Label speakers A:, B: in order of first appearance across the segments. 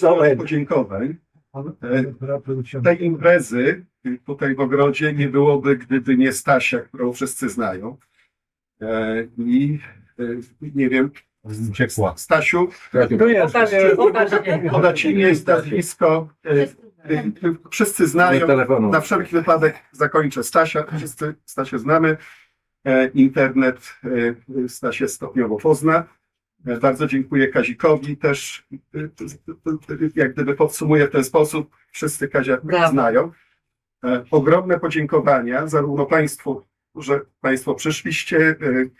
A: Wesołych podziękowań. E, Tej imprezy tutaj w ogrodzie nie byłoby, gdyby nie Stasia, którą wszyscy znają. E, I e, nie wiem,
B: Ciepła.
A: Stasiu,
B: Tu jest.
A: podać imię i nazwisko. Wszyscy znają. Na wszelki wypadek zakończę Stasia. Wszyscy Stasię znamy. Internet Stasię stopniowo pozna. Bardzo dziękuję Kazikowi też. Jak gdyby podsumuję w ten sposób, wszyscy Kazia
C: Brawo.
A: znają. E, Ogromne podziękowania zarówno Państwu, że Państwo przyszliście e,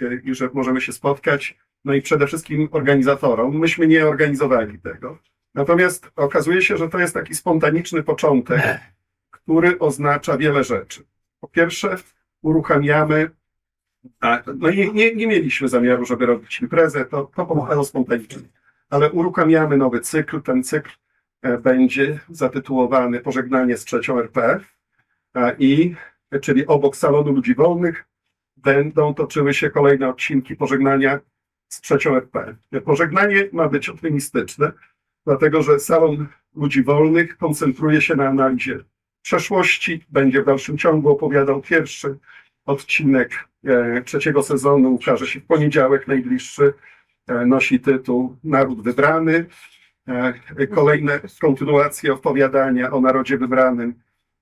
A: e, i że możemy się spotkać, no i przede wszystkim organizatorom. Myśmy nie organizowali tego. Natomiast okazuje się, że to jest taki spontaniczny początek, który oznacza wiele rzeczy. Po pierwsze, uruchamiamy. A, no nie, nie, mieliśmy zamiaru, żeby robić imprezę, to, to powstało spontanicznie. Ale uruchamiamy nowy cykl. Ten cykl e, będzie zatytułowany Pożegnanie z trzecią RP. A, I, czyli obok salonu ludzi wolnych, będą toczyły się kolejne odcinki pożegnania z trzecią RP. Pożegnanie ma być optymistyczne, dlatego że salon ludzi wolnych koncentruje się na analizie przeszłości, będzie w dalszym ciągu opowiadał pierwszy odcinek e, trzeciego sezonu, ukaże się w poniedziałek najbliższy, e, nosi tytuł Naród Wybrany. E, kolejne kontynuacje opowiadania o narodzie wybranym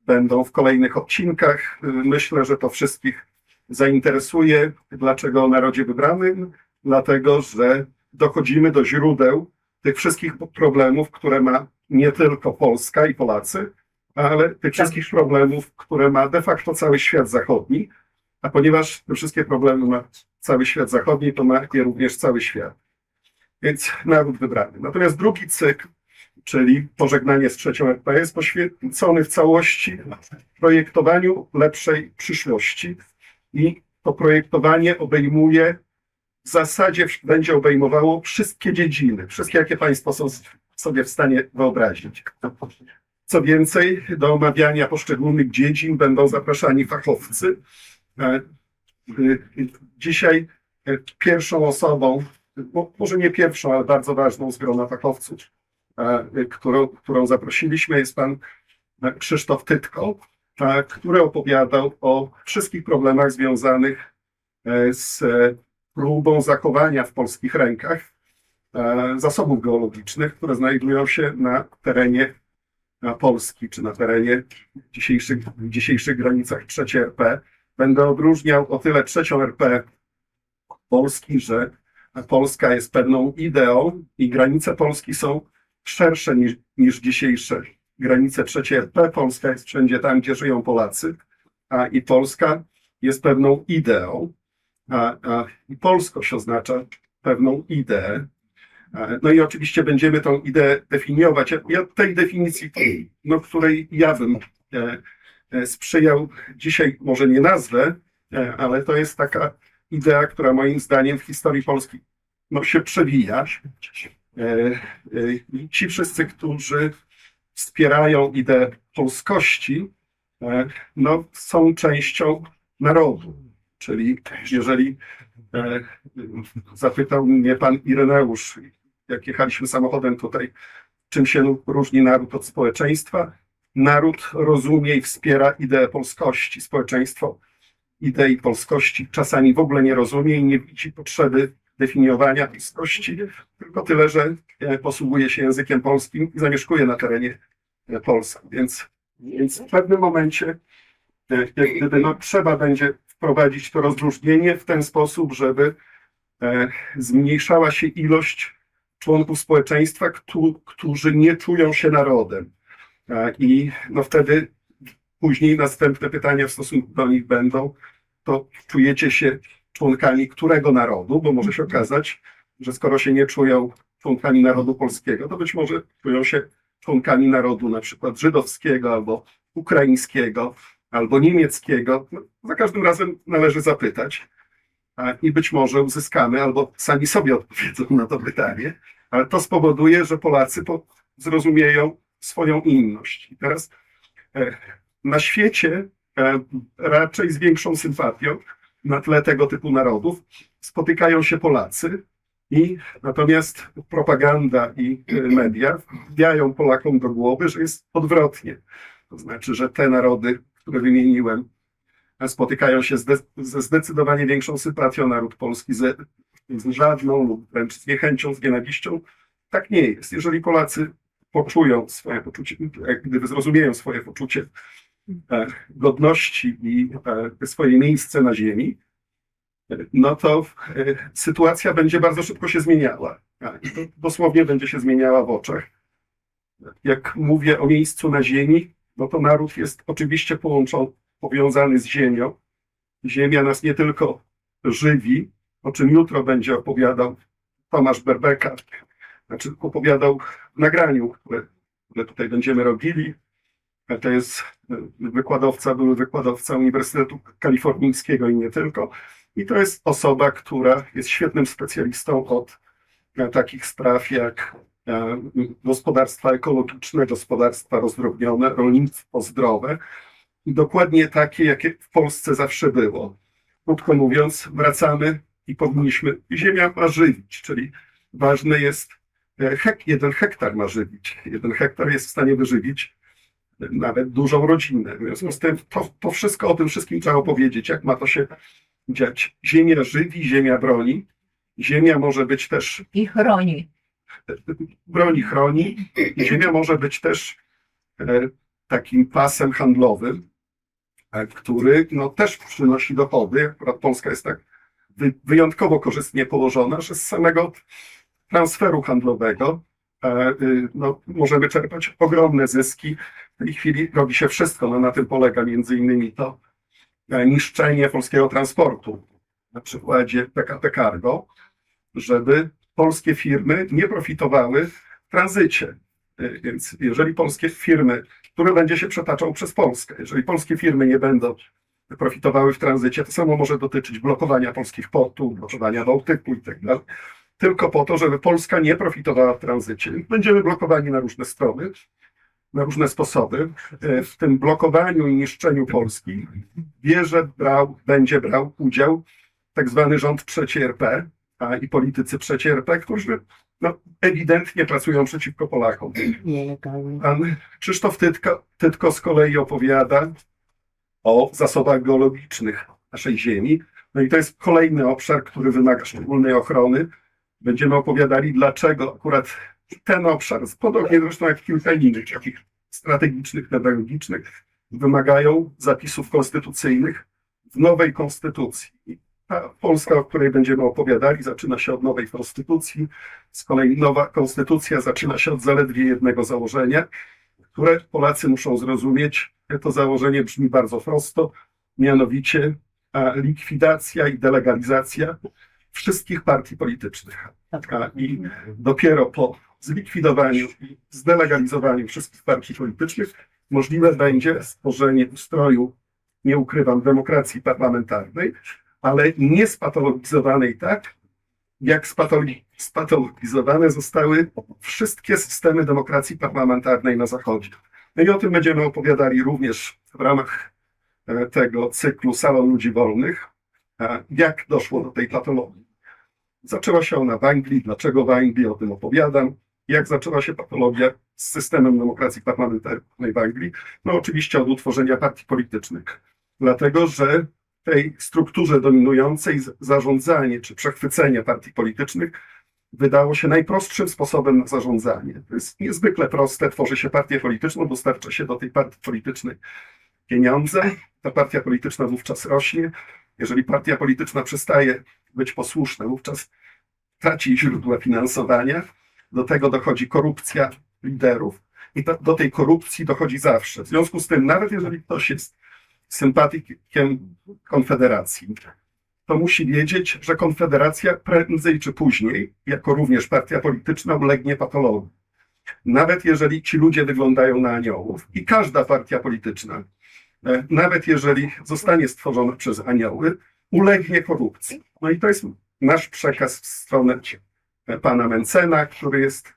A: będą w kolejnych odcinkach. Myślę, że to wszystkich zainteresuje. Dlaczego o narodzie wybranym? Dlatego, że dochodzimy do źródeł tych wszystkich problemów, które ma nie tylko Polska i Polacy, ale tych wszystkich problemów, które ma de facto cały świat zachodni. A ponieważ te wszystkie problemy ma cały świat zachodni, to ma je również cały świat. Więc naród wybrany. Natomiast drugi cykl, czyli pożegnanie z trzecią RP, jest poświęcony w całości projektowaniu lepszej przyszłości. I to projektowanie obejmuje, w zasadzie będzie obejmowało wszystkie dziedziny, wszystkie, jakie Państwo są sobie w stanie wyobrazić. Co więcej, do omawiania poszczególnych dziedzin będą zapraszani fachowcy. E, y, Dzisiaj e, pierwszą osobą, mo- może nie pierwszą, ale bardzo ważną z grona fachowców, e, którą, którą zaprosiliśmy, jest pan e, Krzysztof Tytko, e, który opowiadał o wszystkich problemach związanych e, z e, próbą zachowania w polskich rękach e, zasobów geologicznych, które znajdują się na terenie Polski, czy na terenie dzisiejszych, dzisiejszych granicach trzeciej RP. Będę odróżniał o tyle trzecią RP Polski, że Polska jest pewną ideą i granice Polski są szersze niż, niż dzisiejsze granice trzeciej RP. Polska jest wszędzie tam, gdzie żyją Polacy, a i Polska jest pewną ideą, a, a polskość oznacza pewną ideę. E, No i oczywiście będziemy tą ideę definiować. Ja- tej definicji, no, której ja bym e, sprzyjał, dzisiaj może nie nazwę, e, ale to jest taka idea, która moim zdaniem w historii Polski no, się przewija. E, e, Ci wszyscy, którzy wspierają ideę polskości, e, no, są częścią narodu. Czyli jeżeli e, zapytał mnie pan Ireneusz, jak jechaliśmy samochodem tutaj, czym się różni naród od społeczeństwa. Naród rozumie i wspiera ideę polskości. Społeczeństwo idei polskości czasami w ogóle nie rozumie i nie widzi potrzeby definiowania polskości, tylko tyle, że e, posługuje się językiem polskim i zamieszkuje na terenie e, Polski. Więc, więc w pewnym momencie e, gdyby, no, trzeba będzie wprowadzić to rozróżnienie w ten sposób, żeby zmniejszała się ilość członków społeczeństwa, któ- którzy nie czują się narodem. E, I no wtedy później następne pytania w stosunku do nich będą, to czujecie się członkami którego narodu, bo może się okazać, że skoro się nie czują członkami narodu polskiego, to być może czują się członkami narodu na przykład żydowskiego albo ukraińskiego, albo niemieckiego. No, za każdym razem należy zapytać. I być może uzyskamy, albo sami sobie odpowiedzą na to pytanie, ale to spowoduje, że Polacy po, zrozumieją swoją inność. I teraz e, na świecie e, raczej z większą sympatią na tle tego typu narodów spotykają się Polacy, I natomiast propaganda i y, media wbijają Polakom do głowy, że jest odwrotnie. To znaczy, że te narody, które wymieniłem, spotykają się ze zdecydowanie większą sympatią naród polski ze, z żadną lub wręcz z niechęcią, z nienawiścią. Tak nie jest. Jeżeli Polacy poczują swoje poczucie, jak gdyby zrozumieją swoje poczucie e, godności i e, swoje miejsce na ziemi, no to e, sytuacja będzie bardzo szybko się zmieniała. Dosłownie będzie się zmieniała w oczach. Jak mówię o miejscu na ziemi, no to naród jest oczywiście połączony, powiązany z ziemią. Ziemia nas nie tylko żywi, o czym jutro będzie opowiadał Tomasz Berbeka, znaczy opowiadał w nagraniu, które, które tutaj będziemy robili. To jest e, wykładowca, były wykładowca Uniwersytetu Kalifornijskiego i nie tylko. I to jest osoba, która jest świetnym specjalistą od e, takich spraw jak e, gospodarstwa ekologiczne, gospodarstwa rozdrobnione, rolnictwo zdrowe. I dokładnie takie, jakie w Polsce zawsze było. Krótko mówiąc, wracamy i powinniśmy. Ziemia ma żywić, czyli ważne jest, hek, jeden hektar ma żywić. Jeden hektar jest w stanie wyżywić e, nawet dużą rodzinę. W związku z tym to, to wszystko o tym wszystkim trzeba opowiedzieć, jak ma to się dziać. Ziemia żywi, ziemia broni. Ziemia może być też
B: I chroni.
A: broni chroni. Ziemia może być też e, takim pasem handlowym, e, który no, też przynosi dochody. Akurat Polska jest tak wy, wyjątkowo korzystnie położona, że z samego transferu handlowego e, y, no, możemy czerpać ogromne zyski. W tej chwili robi się wszystko, no, na tym polega między innymi to e, niszczenie polskiego transportu na przykładzie PKP Cargo, żeby polskie firmy nie profitowały w tranzycie. Y, Więc jeżeli polskie firmy, które będzie się przetaczał przez Polskę, jeżeli polskie firmy nie będą profitowały w tranzycie, to samo może dotyczyć blokowania polskich portów, blokowania Bałtyku i tak. Tylko po to, żeby Polska nie profitowała w tranzycie. Będziemy blokowani na różne strony, na różne sposoby. Y, W tym blokowaniu i niszczeniu Polski bierze, brał, będzie brał udział tak zwany rząd trzeci RP a i politycy trzeci RP, którzy no, ewidentnie pracują przeciwko Polakom. Pan Krzysztof Tytko, Tytko z kolei opowiada o zasobach geologicznych naszej ziemi. No i to jest kolejny obszar, który wymaga szczególnej ochrony. Będziemy opowiadali, dlaczego akurat ten obszar, podobnie zresztą jak kilka innych takich strategicznych, pedagogicznych, wymagają zapisów konstytucyjnych w nowej konstytucji. Ta Polska, o której będziemy opowiadali, zaczyna się od nowej konstytucji. Z kolei nowa konstytucja zaczyna się od zaledwie jednego założenia, które Polacy muszą zrozumieć. To założenie brzmi bardzo prosto, mianowicie likwidacja i delegalizacja wszystkich partii politycznych. A, I dopiero po zlikwidowaniu i zdelegalizowaniu wszystkich partii politycznych możliwe będzie stworzenie ustroju, nie ukrywam, demokracji parlamentarnej, ale nie spatologizowanej tak, jak spatolo- spatologizowane zostały wszystkie systemy demokracji parlamentarnej na Zachodzie. No i o tym będziemy opowiadali również w ramach e, tego cyklu Salon Ludzi Wolnych, jak doszło do tej patologii. Zaczęła się ona w Anglii, dlaczego w Anglii, o tym opowiadam. Jak zaczęła się patologia z systemem demokracji parlamentarnej w Anglii? No oczywiście od utworzenia partii politycznych. Dlatego, że tej strukturze dominującej zarządzanie czy przechwycenie partii politycznych wydało się najprostszym sposobem na zarządzanie. To jest niezwykle proste. Tworzy się partię polityczną, dostarcza się do tej partii politycznej pieniądze. Ta partia polityczna wówczas rośnie. Jeżeli partia polityczna przestaje być posłuszna, wówczas traci źródła finansowania. Do tego dochodzi korupcja liderów i to, do tej korupcji dochodzi zawsze. W związku z tym, nawet jeżeli ktoś jest sympatykiem Konfederacji, to musi wiedzieć, że Konfederacja prędzej czy później, jako również partia polityczna, ulegnie patologii. Nawet jeżeli ci ludzie wyglądają na aniołów i każda partia polityczna, e, nawet jeżeli zostanie stworzona przez anioły, ulegnie korupcji. No i to jest nasz przekaz w stronę pana Mencena, który jest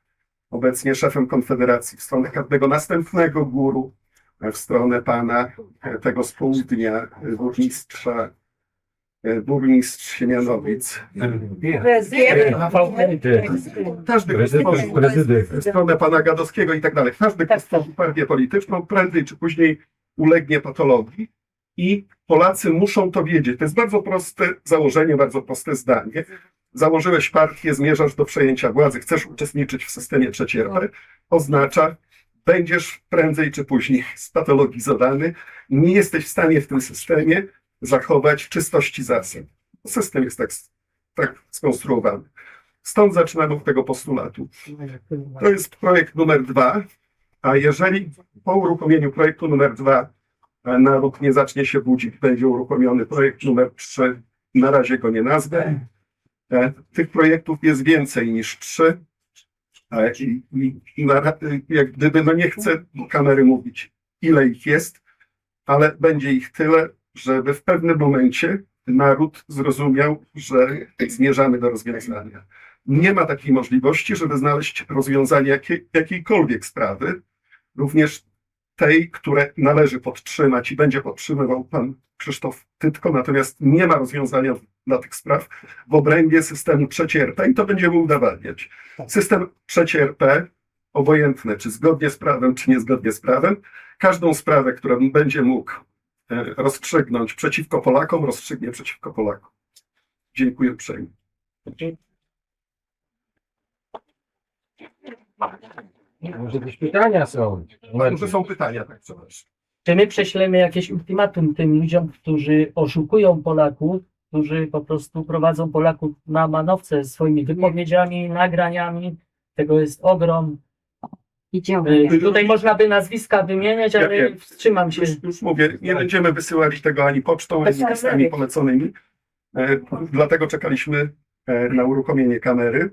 A: obecnie szefem Konfederacji, w stronę każdego następnego guru, w stronę pana e, tego z południa, e, burmistrza e, burmistrz Siemianowic. Każdy
B: Prezydent, prezydent.
A: w stronę pana Gadowskiego i tak dalej. Każdy, kto stworzył partię polityczną, prędzej czy później ulegnie patologii i Polacy muszą to wiedzieć. To jest bardzo proste założenie, bardzo proste zdanie. Założyłeś partię, zmierzasz do przejęcia władzy, chcesz uczestniczyć w systemie trzeciej RP, oznacza, będziesz prędzej czy później spatologizowany. Nie jesteś w stanie w tym systemie zachować czystości zasad. System jest tak, tak skonstruowany. Stąd zaczynamy od tego postulatu. To jest projekt numer dwa, a jeżeli po uruchomieniu projektu numer dwa naród nie zacznie się budzić, będzie uruchomiony projekt numer trzy, na razie go nie nazwę. E, Tych projektów jest więcej niż trzy. E, I, i, i ra- jak gdyby, no nie chcę kamery mówić, ile ich jest, ale będzie ich tyle, żeby w pewnym momencie naród zrozumiał, że zmierzamy do rozwiązania nie ma takiej możliwości, żeby znaleźć rozwiązanie jakiej, jakiejkolwiek sprawy, również tej, które należy podtrzymać i będzie podtrzymywał pan Krzysztof Tytko, natomiast nie ma rozwiązania dla tych spraw w obrębie systemu trzeciej RP i to będziemy udowadniać. System trzeciej RP, obojętne czy zgodnie z prawem, czy niezgodnie z prawem, każdą sprawę, którą będzie mógł e, rozstrzygnąć przeciwko Polakom, rozstrzygnie przeciwko Polakom. Dziękuję uprzejmie.
B: Może jakieś pytania są?
A: Może są pytania, tak przepraszam.
C: Czy my prześlemy jakieś ultimatum tym ludziom, którzy oszukują Polaków, którzy po prostu prowadzą Polaków na manowce swoimi wypowiedziami, nagraniami? Tego jest ogrom.
D: Idziemy.
C: Y, Tutaj można by nazwiska wymieniać,
A: Ja
C: ale
A: wiem.
C: wstrzymam się.
A: Już, już mówię, nie będziemy wysyłali tego ani pocztą, ani
C: Tak,
A: listami
C: tak.
A: poleconymi. E, dlatego czekaliśmy e, na uruchomienie kamery.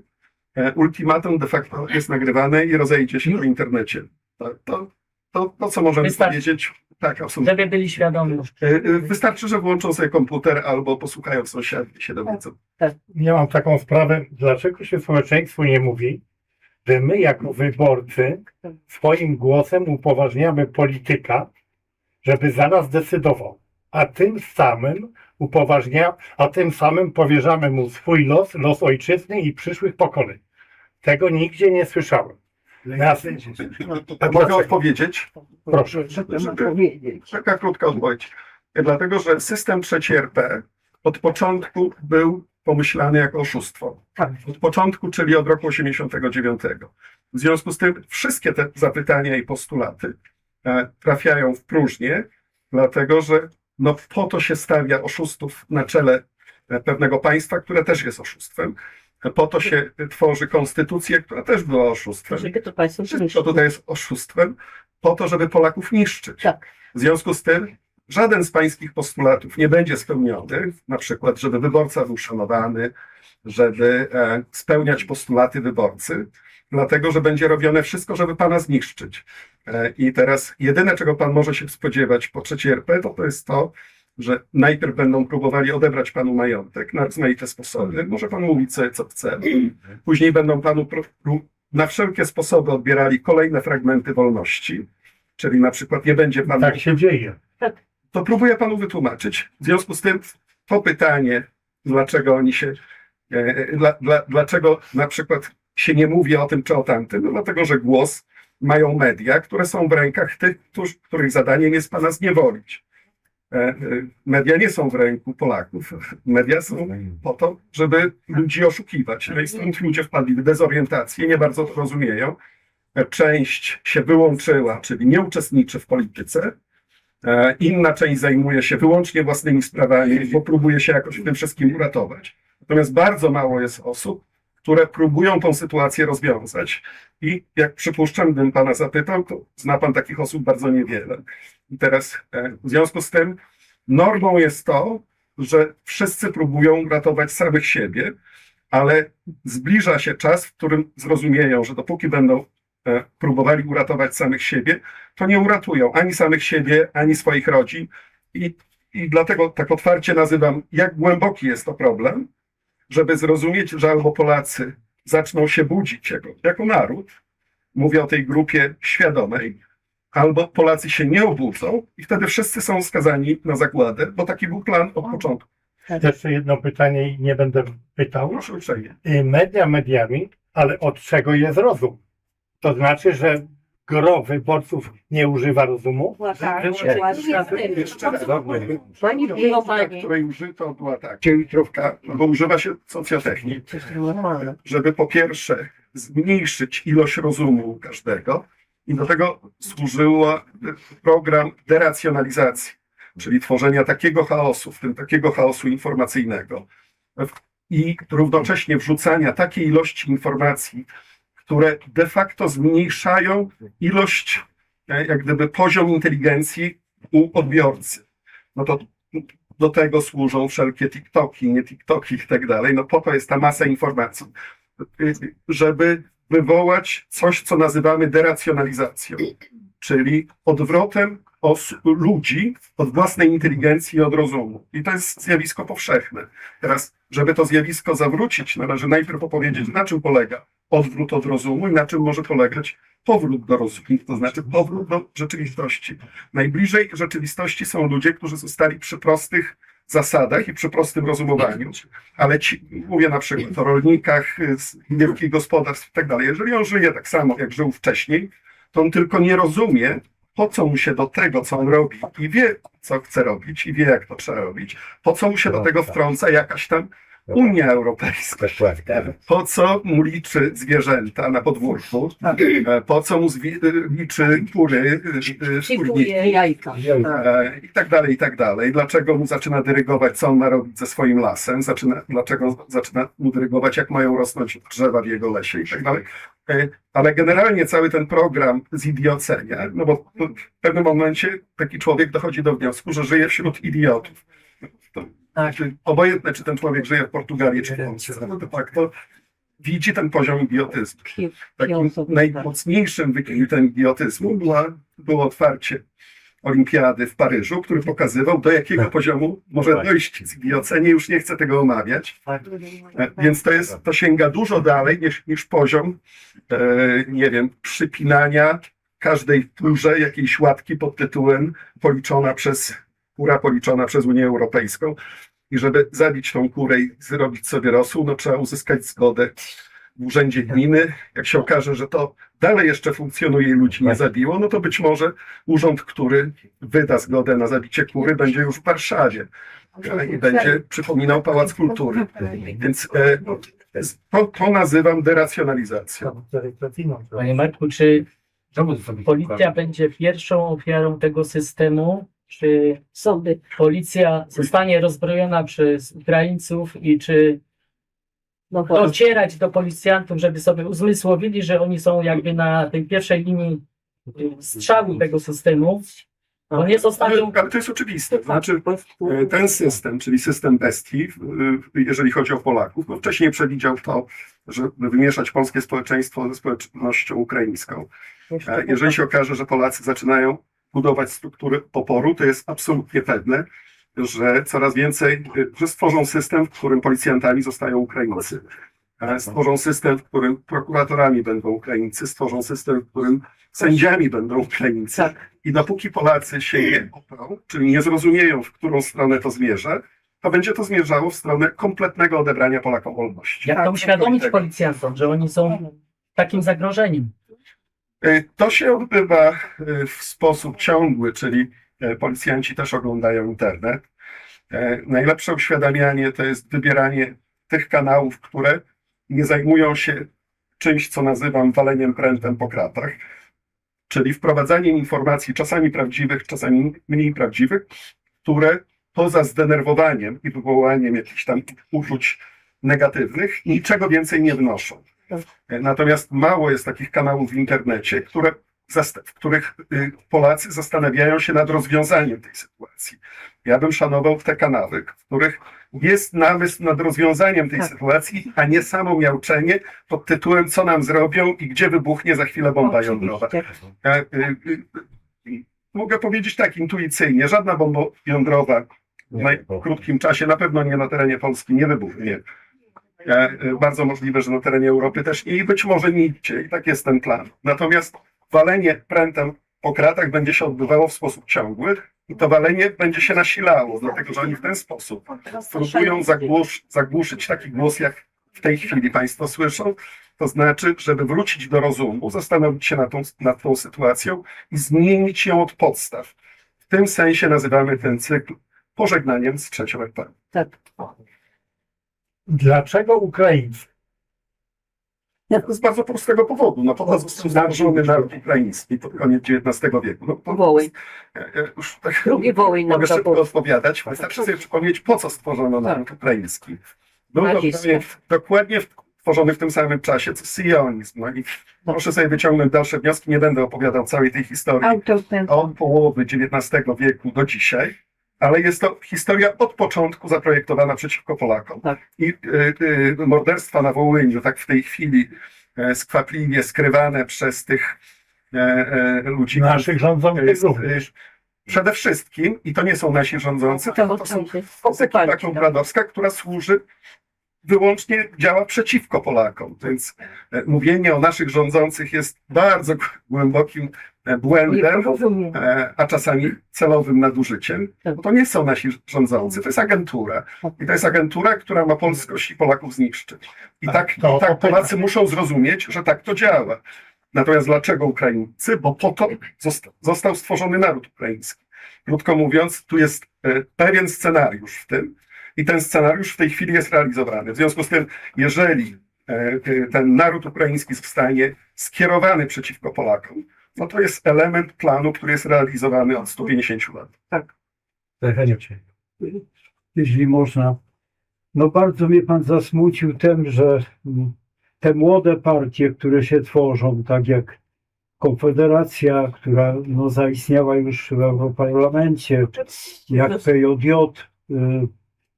A: E, ultimatum de facto jest nagrywane i rozejdzie się po internecie. To, to, to, to co możemy
C: Wystarczy.
A: powiedzieć, tak, absolutnie.
C: Żeby byli świadomi.
A: E, e, Wystarczy, że włączą sobie komputer albo posłuchają sąsiadów i się dowiedzą.
E: Ja mam taką sprawę, dlaczego się społeczeństwu nie mówi, że my jako wyborcy swoim głosem upoważniamy polityka, żeby za nas decydował, a tym samym upoważnia, a tym samym powierzamy mu swój los, los ojczyzny i przyszłych pokoleń. Tego nigdzie nie słyszałem. Nas,
A: A mogę odpowiedzieć?
E: proszę.
A: Taka krótka odpowiedź. Dlatego, że system trzeciej RP od początku był pomyślany jako oszustwo. Od początku, czyli od roku 89. W związku z tym wszystkie te zapytania i postulaty e, trafiają w próżnię, dlatego że no, po to się stawia oszustów na czele e, pewnego państwa, które też jest oszustwem. Po to się tworzy konstytucję, która też była oszustwem.
C: Żeby to Państwo
A: Wszystko tutaj jest oszustwem, po to, żeby Polaków niszczyć.
C: Tak.
A: W związku z tym żaden z pańskich postulatów nie będzie spełniony, na przykład, żeby wyborca był szanowany, żeby e, spełniać postulaty wyborcy, dlatego, że będzie robione wszystko, żeby pana zniszczyć. E, I teraz jedyne, czego pan może się spodziewać po trzeciej RP, to to jest to, że najpierw będą próbowali odebrać panu majątek na rozmaite sposoby. Może pan mówić sobie, co chce. Później będą panu na wszelkie sposoby odbierali kolejne fragmenty wolności, czyli na przykład nie będzie pan
E: Tak się dzieje.
A: to próbuję panu wytłumaczyć. W związku z tym to pytanie, dlaczego oni się, e, dla, dla, dlaczego na przykład się nie mówi o tym czy o tamtym, no dlatego, że głos mają media, które są w rękach tych, którzy, których zadaniem jest pana zniewolić. E, e, Media nie są w ręku Polaków. Media są po to, żeby ludzi oszukiwać. No i stąd ludzie wpadli w dezorientację, nie bardzo to rozumieją. E, Część się wyłączyła, czyli nie uczestniczy w polityce, Inna część zajmuje się wyłącznie własnymi sprawami, bo próbuje się jakoś w tym wszystkim uratować. Natomiast bardzo mało jest osób, które próbują tą sytuację rozwiązać. I jak przypuszczam, gdybym pana zapytał, to zna pan takich osób bardzo niewiele. I teraz e, w związku z tym normą jest to, że wszyscy próbują ratować samych siebie, ale zbliża się czas, w którym zrozumieją, że dopóki będą e, próbowali uratować samych siebie, to nie uratują ani samych siebie, ani swoich rodzin. I, I dlatego tak otwarcie nazywam, jak głęboki jest to problem, żeby zrozumieć, że albo Polacy zaczną się budzić jako, jako naród, mówię o tej grupie świadomej, albo Polacy się nie obudzą i wtedy wszyscy są skazani na zagładę, bo taki był plan od początku.
E: Jeszcze jedno pytanie i nie będę pytał.
A: Proszę uprzejmie.
E: Y, Media mediami, ale od czego jest rozum? To znaczy, że gro wyborców nie używa rozumu?
D: Tak,
A: Jeszcze
D: Jeszcze
A: raz.
D: Pani
A: Technika, której użyto była tak. Cięciówka, bo używa się socjotechniki, żeby po pierwsze zmniejszyć ilość rozumu każdego i do tego służył program deracjonalizacji, czyli tworzenia takiego chaosu, w tym takiego chaosu informacyjnego. I równocześnie wrzucania takiej ilości informacji, które de facto zmniejszają ilość, e, jak gdyby poziom inteligencji u odbiorcy. No to do tego służą wszelkie TikToki, nie TikToki i tak dalej. No po to jest ta masa informacji, żeby wywołać coś, co nazywamy deracjonalizacją, czyli odwrotem ludzi od własnej inteligencji i od rozumu. I to jest zjawisko powszechne. Teraz, żeby to zjawisko zawrócić, należy najpierw opowiedzieć, na czym polega odwrót od rozumu i na czym może polegać powrót do rozumu, to znaczy powrót do rzeczywistości. Najbliżej rzeczywistości są ludzie, którzy zostali przy prostych zasadach i przy prostym rozumowaniu, ale ci, mówię na przykład o rolnikach y, z wielkich gospodarstw i tak dalej. Jeżeli on żyje tak samo, jak żył wcześniej, to on tylko nie rozumie, po co mu się do tego, co on robi i wie, co chce robić i wie, jak to trzeba robić, po co mu się do tego wtrąca jakaś tam Unia Europejska. Po co mu liczy zwierzęta na podwórku? E, Po co mu zwi- liczy kury, e, e, skórniki?
D: jajka.
A: E, i tak dalej, i tak dalej. Dlaczego mu zaczyna dyrygować, co on ma robić ze swoim lasem? Zaczyna, dlaczego zaczyna mu dyrygować, jak mają rosnąć drzewa w jego lesie i tak dalej. Ale generalnie cały ten program zidiocenia, no bo w pewnym momencie taki człowiek dochodzi do wniosku, że żyje wśród idiotów. To,
C: Tak.
A: obojętne, czy ten człowiek żyje w Portugalii, czy w Polsce, no de facto widzi ten poziom idiotyzmu. Takim najmocniejszym wykrytem idiotyzmu była, było otwarcie Olimpiady w Paryżu, który pokazywał, do jakiego poziomu może dojść z idiocenie. Już nie chcę tego omawiać. E, Więc to, jest, to sięga dużo dalej niż, niż poziom, e, nie wiem, przypinania każdej turze jakiejś łatki pod tytułem policzona przez, kura policzona przez Unię Europejską. I żeby zabić tą kurę i zrobić sobie rosół, no trzeba uzyskać zgodę w urzędzie gminy. Jak się okaże, że to dalej jeszcze funkcjonuje i ludzi nie zabiło, no to być może urząd, który wyda zgodę na zabicie kury, będzie już w Warszawie e, i będzie przypominał Pałac Kultury. Więc e, to, to nazywam deracjonalizacją.
C: Panie Marku, czy policja będzie pierwszą ofiarą tego systemu? Czy
D: Sądy.
C: policja zostanie rozbrojona przez Ukraińców i czy
D: No właśnie.
C: docierać do policjantów, żeby sobie uzmysłowili, że oni są jakby na tej pierwszej linii y, strzału tego systemu, bo nie
A: Ale,
C: zostawią
A: ale to jest oczywiste. Znaczy, e, ten system, czyli system bestii, jeżeli chodzi o Polaków, no wcześniej przewidział to, żeby wymieszać polskie społeczeństwo ze społecznością ukraińską. E, Jeżeli się okaże, że Polacy zaczynają budować struktury oporu, to jest absolutnie pewne, że coraz więcej, że stworzą system, w którym policjantami zostają Ukraińcy. E, Stworzą system, w którym prokuratorami będą Ukraińcy, stworzą system, w którym sędziami będą Ukraińcy.
D: Tak.
A: I dopóki Polacy się nie oprą, czyli nie zrozumieją, w którą stronę to zmierza, to będzie to zmierzało w stronę kompletnego odebrania Polakom wolności.
C: jak to uświadomić policjantom, że oni są takim zagrożeniem.
A: E, To się odbywa e, w sposób ciągły, czyli policjanci też oglądają internet. E, Najlepsze uświadamianie to jest wybieranie tych kanałów, które nie zajmują się czymś, co nazywam waleniem prętem po kratach, czyli wprowadzaniem informacji, czasami prawdziwych, czasami mniej prawdziwych, które poza zdenerwowaniem i wywołaniem jakichś tam uczuć negatywnych, niczego więcej nie wnoszą. Natomiast mało jest takich kanałów w internecie, które, w których y, Polacy zastanawiają się nad rozwiązaniem tej sytuacji. Ja bym szanował te kanały, w których jest namysł nad rozwiązaniem tej
D: Tak.
A: sytuacji, a nie samo miauczenie pod tytułem co nam zrobią i gdzie wybuchnie za chwilę bomba jądrowa. Ja, y, y, y, mogę powiedzieć tak intuicyjnie, żadna bomba jądrowa w najkrótkim czasie, na pewno nie na terenie Polski, nie wybuchnie. E, e, Bardzo możliwe, że na terenie Europy też nie i być może nigdzie. I tak jest ten plan. Natomiast walenie prętem po kratach będzie się odbywało w sposób ciągły i to walenie będzie się nasilało, dlatego że oni w ten sposób próbują zagłusz, zagłuszyć taki głos, jak w tej chwili Państwo słyszą. To znaczy, żeby wrócić do rozumu, zastanowić się nad tą, nad tą sytuacją i zmienić ją od podstaw. W tym sensie nazywamy ten cykl pożegnaniem z trzecią RP.
D: Tak.
E: Dlaczego Ukraińcy?
A: Z bardzo prostego powodu. No po to został stworzony naród ukraiński pod koniec XIX wieku. No, to,
D: Wołyń.
A: Ja- ja już tak
D: Drugi Wołyń
A: mogę szybko
D: zapowiedział.
A: odpowiadać. Wystarczy sobie przypomnieć, po co stworzono naród ukraiński. Był to dokładnie w- tworzony w tym samym czasie, co sionizm. No i proszę sobie wyciągnąć dalsze wnioski. Nie będę opowiadał całej tej historii od połowy XIX wieku do dzisiaj, ale jest to historia od początku zaprojektowana przeciwko Polakom.
D: Tak.
A: I y, y, morderstwa na Wołyniu, tak w tej chwili e, skwapliwie skrywane przez tych e, e, ludzi.
E: Naszych rządzących również.
A: y, przede wszystkim, i to nie są nasi rządzący,
D: To
A: to, to są
D: no.
A: kompradowska, która służy wyłącznie działa przeciwko Polakom. Więc e, mówienie o naszych rządzących jest bardzo głębokim e, błędem, e, a czasami celowym nadużyciem. Bo to nie są nasi rządzący, to jest agentura. I to jest agentura, która ma polskość i Polaków zniszczyć. I tak, i tak Polacy muszą zrozumieć, że tak to działa. Natomiast dlaczego Ukraińcy? Bo po to zosta- został stworzony naród ukraiński. Krótko mówiąc, tu jest pewien scenariusz w tym i ten scenariusz w tej chwili jest realizowany. W związku z tym, jeżeli e, e, ten naród ukraiński zostanie skierowany przeciwko Polakom, no to jest element planu, który jest realizowany od 150 lat.
E: Zachęcił cię.
B: jeśli można. No bardzo mnie pan zasmucił tym, że mm, te młode partie, które się tworzą, tak jak Konfederacja, która no, zaistniała już w Europarlamencie, jak PJJ, y,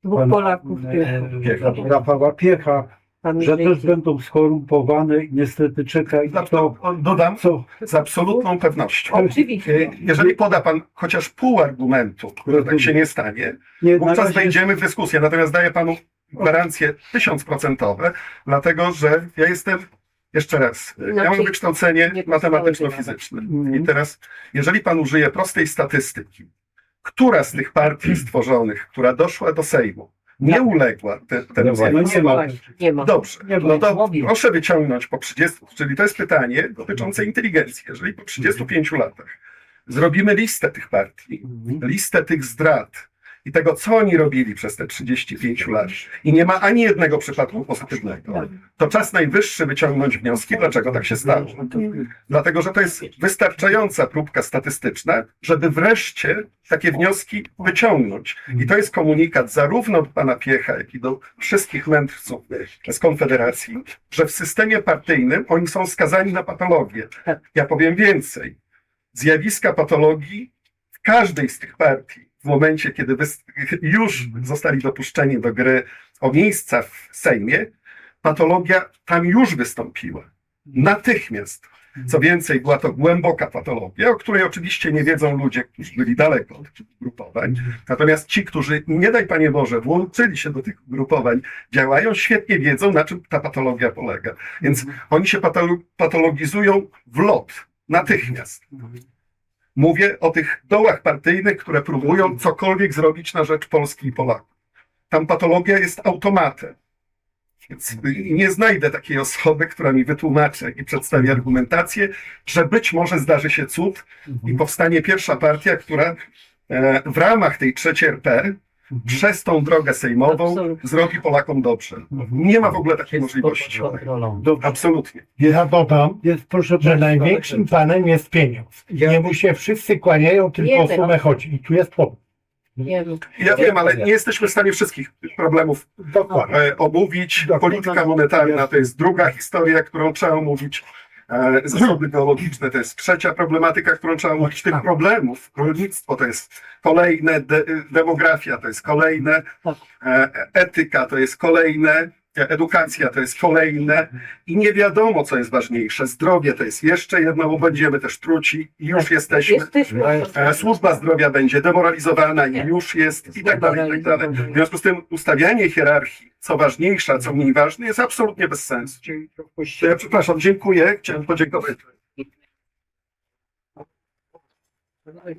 D: Dwóch Polaków.
B: e,
A: Piecha.
B: Rafała Piecha,
D: Pan
B: że też będą skorumpowane i niestety czeka ich to,
A: Dodam
B: co
A: z absolutną pewnością.
D: Oczywiście.
A: E, Jeżeli poda pan chociaż pół argumentu, że tak się nie stanie,
B: nie,
A: wówczas
B: razie
A: wejdziemy w dyskusję. Natomiast daję panu gwarancje tysiącprocentowe, dlatego że ja jestem, jeszcze raz, ja mam
D: Inaczej
A: wykształcenie
D: nie
A: matematyczno-fizyczne. I teraz, jeżeli pan użyje prostej statystyki, która z tych partii stworzonych, która doszła do Sejmu, nie uległa te, temu
B: No
A: zjawisku?
B: nie ma.
D: Nie ma.
A: Dobrze,
B: Nie
A: no to
C: mówię.
A: proszę wyciągnąć po 30, czyli to jest pytanie dotyczące inteligencji. Jeżeli po 35 latach zrobimy listę tych partii, listę tych zdrad i tego, co oni robili przez te 35 lat i nie ma ani jednego przypadku pozytywnego, to czas najwyższy wyciągnąć wnioski, dlaczego tak się stało. Dlatego, że to jest wystarczająca próbka statystyczna, żeby wreszcie takie wnioski wyciągnąć. I to jest komunikat zarówno do pana Piecha, jak i do wszystkich mędrców z Konfederacji, że w systemie partyjnym oni są skazani na patologię. Ja powiem więcej. Zjawiska patologii w każdej z tych partii, momencie, kiedy już zostali dopuszczeni do gry o miejsca w Sejmie, patologia tam już wystąpiła. Natychmiast. Co więcej, była to głęboka patologia, o której oczywiście nie wiedzą ludzie, którzy byli daleko od tych ugrupowań. Natomiast ci, którzy, nie daj Panie Boże, włączyli się do tych ugrupowań, działają, świetnie wiedzą, na czym ta patologia polega. Więc oni się patolo- patologizują w lot, natychmiast. Mówię o tych dołach partyjnych, które próbują cokolwiek zrobić na rzecz Polski i Polaków. Tam patologia jest automatem. Więc nie znajdę takiej osoby, która mi wytłumaczy i przedstawi argumentację, że być może zdarzy się cud i powstanie pierwsza partia, która e, w ramach tej trzeciej RP przez tą drogę sejmową
D: Absolutnie.
A: zrobi Polakom dobrze. Nie ma w ogóle takiej możliwości.
C: Pod kontrolą.
B: Dobrze.
A: Absolutnie.
E: Ja dodam,
B: Jest, proszę
E: że
B: państwa,
E: największym panem jest pieniądz.
B: Ja-
E: Nie mu się wszyscy kłaniają, tylko o
D: Wiemy,
E: sumę chodzi. I tu jest problem.
D: Nie wiem.
A: Ja wiem, ale nie jesteśmy w stanie wszystkich problemów
E: Dokładnie.
A: e, omówić.
B: Dokładnie.
A: Polityka monetarna to jest druga historia, którą trzeba omówić. E, Zasoby geologiczne to jest trzecia problematyka, którą trzeba omówić. Tych problemów, rolnictwo to jest kolejne, de, demografia to jest kolejne, e, etyka to jest kolejne, e, edukacja to jest kolejne i nie wiadomo, co jest ważniejsze. Zdrowie to jest jeszcze jedno, bo będziemy też truci i już jesteśmy.
D: Jesteśmy.
A: E, Służba zdrowia będzie demoralizowana i już jest i tak dalej, i tak dalej. W związku z tym ustawianie hierarchii, co ważniejsze, a co mniej ważne, jest absolutnie bez sensu. Ja, przepraszam, dziękuję. Chciałem podziękować.
C: No i-